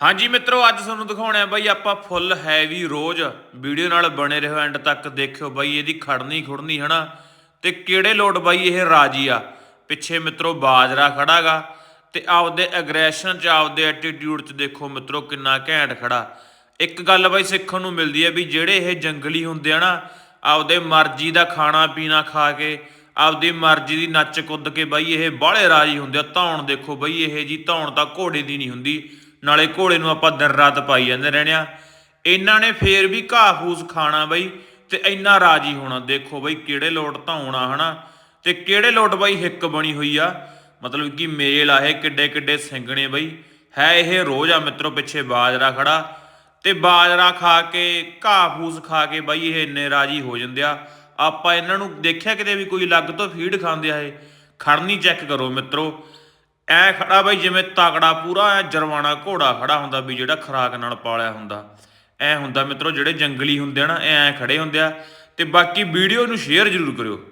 ਹਾਂਜੀ ਮਿੱਤਰੋ, ਅੱਜ ਤੁਹਾਨੂੰ ਦਿਖਾਉਣਾ ਬਾਈ ਆਪਾਂ ਫੁੱਲ ਹੈਵੀ ਰੋਜ਼ ਵੀਡੀਓ ਨਾਲ ਬਣੇ ਰਹੋ ਐਂਡ ਤੱਕ ਦੇਖਿਓ ਬਾਈ ਇਹਦੀ ਖੜਨੀ ਖੁੜਨੀ, ਹਨਾ? ਤੇ ਕਿਹੜੇ ਲੋਟ ਬਾਈ ਇਹ ਰਾਜੀ ਆ? ਪਿੱਛੇ ਮਿੱਤਰੋ ਬਾਜਰਾ ਖੜਾਗਾ ਤੇ ਆਪਦੇ ਐਗਰੈਸ਼ਨ ਚ, ਆਪਦੇ ਐਟੀਟਿਊਡ ਚ ਦੇਖੋ ਮਿੱਤਰੋ ਕਿੰਨਾ ਘੈਂਟ ਖੜਾ। ਇੱਕ ਗੱਲ ਬਾਈ ਸਿੱਖਣ ਨੂੰ ਮਿਲਦੀ ਹੈ ਵੀ ਜਿਹੜੇ ਇਹ ਜੰਗਲੀ ਹੁੰਦੇ ਆ ਨਾ, ਆਪਦੇ ਮਰਜ਼ੀ ਦਾ ਖਾਣਾ ਪੀਣਾ ਖਾ ਕੇ, ਆਪਦੀ ਮਰਜ਼ੀ ਦੀ ਨੱਚ ਕੁੱਦ ਕੇ ਬਾਈ ਇਹ ਬਾਹਲੇ ਰਾਜੀ ਹੁੰਦੇ ਆ। ਧੌਣ ਦੇਖੋ ਬਈ, ਇਹ ਜੀ ਧੌਣ ਤਾਂ ਘੋੜੇ ਦੀ ਨਹੀਂ ਹੁੰਦੀ। ਨਾਲੇ ਘੋੜੇ ਨੂੰ ਆਪਾਂ ਦਿਨ ਰਾਤ ਪਾਈ ਜਾਂਦੇ ਰਹਿਣੇ ਆ। ਇਹਨਾਂ ਨੇ ਫੇਰ ਵੀ ਘਾਹ ਫੂਸ ਖਾਣਾ ਬਈ, ਤੇ ਇੰਨਾ ਰਾਜੀ ਹੋਣਾ। ਦੇਖੋ ਬਈ ਕਿਹੜੇ ਲੋਟ ਧੌਣਾ, ਹਨਾ? ਤੇ ਕਿਹੜੇ ਲੋਟ ਬਈ ਹਿੱਕ ਬਣੀ ਹੋਈ ਆ? ਮਤਲਬ ਕਿ ਮੇਲ ਆ ਇਹ ਕਿੱਡੇ ਕਿੱਡੇ ਸਿੰਗਣੇ ਬਈ। ਹੈ ਇਹ ਰੋਜ਼ ਆ ਮਿੱਤਰੋ, ਪਿੱਛੇ ਬਾਜਰਾ ਖੜਾ। ਤੇ ਬਾਜਰਾ ਖਾ ਕੇ, ਘਾਹ ਫੂਸ ਖਾ ਕੇ ਬਈ ਇਹ ਇੰਨੇ ਰਾਜੀ ਹੋ ਜਾਂਦੇ ਆ। ਆਪਾਂ ਇਹਨਾਂ ਨੂੰ ਦੇਖਿਆ ਕਿਤੇ ਵੀ ਕੋਈ ਲੱਗ ਤੋਂ ਫੀਡ ਖਾਂਦੇ ਆ ਇਹ? ਖੜਨੀ ਚੈੱਕ ਕਰੋ ਮਿੱਤਰੋ। ਐ ਖੜਾ ਬਈ ਜਿਵੇਂ ਤਾਕੜਾ ਪੂਰਾ ਐ, ਜਰਵਾਣਾ ਘੋੜਾ ਖੜਾ ਹੁੰਦਾ ਵੀ ਜਿਹੜਾ ਖਰਾਕ ਨਾਲ ਪਾਲਿਆ ਹੁੰਦਾ। ਐ ਹੁੰਦਾ ਮਿੱਤਰੋ, ਜਿਹੜੇ ਜੰਗਲੀ ਹੁੰਦੇ ਆ ਨਾ ਐ ਖੜੇ ਹੁੰਦੇ ਆ। ਤੇ ਬਾਕੀ ਵੀਡੀਓ ਨੂੰ ਸ਼ੇਅਰ ਜ਼ਰੂਰ ਕਰਿਓ।